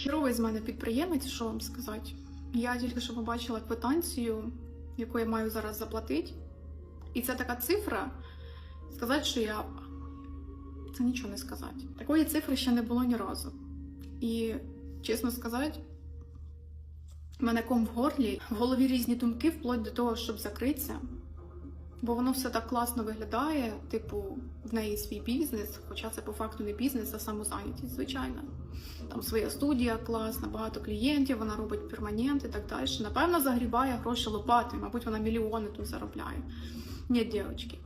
Хіровий з мене підприємець, що вам сказати. Я тільки що побачила квитанцію, яку я маю зараз заплатити. І це така цифра. Сказати, що я. Це нічого не сказати. Такої цифри ще не було ні разу. І чесно сказати, в мене ком в горлі, в голові різні думки, вплоть до того, щоб закритися. Бо воно все так класно виглядає, типу, в неї свій бізнес, хоча це по факту не бізнес, а самозайнятість, звичайно. Там своя студія класна, багато клієнтів, вона робить перманент і так далі. Напевно, загрібає гроші лопатою, мабуть, вона мільйони тут заробляє. Ні, дівчатки.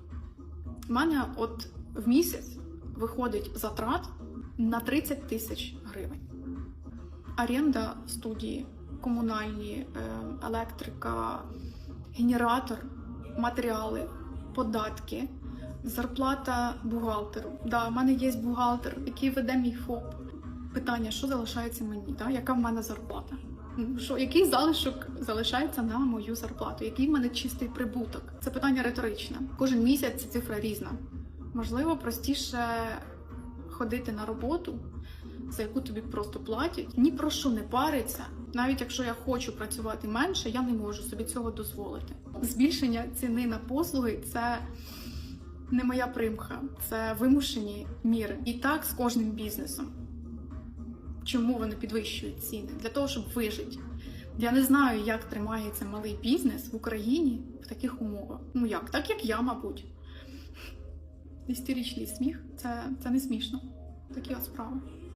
У мене от в місяць виходить затрат на 30 тисяч гривень. Оренда студії, комунальні, е, електрика, генератор, матеріали, податки, зарплата бухгалтеру. Да, в мене є бухгалтер, який веде мій ФОП. Питання, що залишається мені? Да? Яка в мене зарплата? Що, який залишок залишається на мою зарплату? Який в мене чистий прибуток? Це питання риторичне. Кожен місяць ця цифра різна. Можливо, простіше ходити на роботу, за яку тобі просто платять, ні про що не париться. Навіть якщо я хочу працювати менше, я не можу собі цього дозволити. Збільшення ціни на послуги це не моя примха, це вимушені міри. І так з кожним бізнесом. Чому вони підвищують ціни? Для того, щоб вижити. Я не знаю, як тримається малий бізнес в Україні в таких умовах. Ну як? Так як я, мабуть. Істеричний сміх це, це не смішно. Такі от справи.